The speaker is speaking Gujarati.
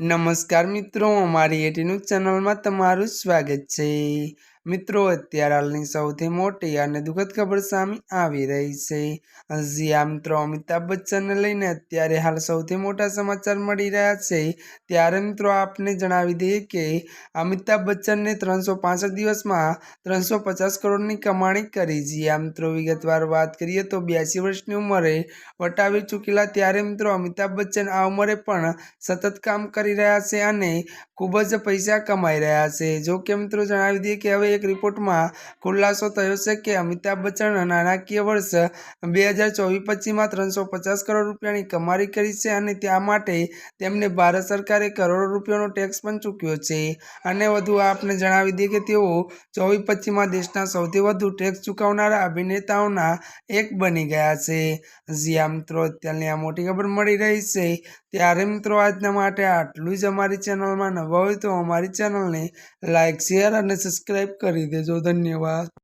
નમસ્કાર મિત્રો અમારી એટી ચેનલમાં તમારું સ્વાગત છે. મિત્રો, અત્યારે હાલની સૌથી મોટી અને દુઃખદ ખબર સામે આવી રહી છે. હજી આ મિત્રો, અમિતાભ બચ્ચનને લઈને અત્યારે હાલ સૌથી મોટા સમાચાર મળી રહ્યા છે. ત્યારે મિત્રો, આપને જણાવી દઈએ કે અમિતાભ બચ્ચનને ત્રણસો દિવસમાં ત્રણસો પચાસ કરોડની કમાણી કરી. જી આ મિત્રો, વિગતવાર વાત કરીએ તો બ્યાસી વર્ષની ઉંમરે વટાવી ચૂકેલા ત્યારે મિત્રો, અમિતાભ બચ્ચન આ ઉંમરે પણ સતત કામ કરી રહ્યા છે અને ખૂબ જ પૈસા કમાઈ રહ્યા છે. જો કે મિત્રો, જણાવી દઈએ કે હવે એક રિપોર્ટમાં ખુલાસો થયો છે કે અમિતાભ બચ્ચન નાણાકીય વર્ષ બે હજાર ચોવીસ પચીસમાં ત્રણસો પચાસ કરોડ રૂપિયાની કમાણી કરી છે અને ત્યાં માટે તેમને ભારત સરકારે કરોડો રૂપિયાનો ટેક્સ પણ ચૂક્યો છે. અને વધુ આપને જણાવી દઈએ કે તેઓ ચોવીસ પચીસમાં દેશના સૌથી વધુ ટેક્સ ચૂકવનારા અભિનેતાઓના એક બની ગયા છે. જ્યાં મિત્રો, અત્યારની આ મોટી ખબર મળી રહી છે. ત્યારે મિત્રો, આજના માટે આટલું જ અમારી ચેનલમાં નવા હોય તો અમારી ચેનલને લાઇક શેર અને સબસ્ક્રાઈબ કરી દેજો. ધન્યવાદ.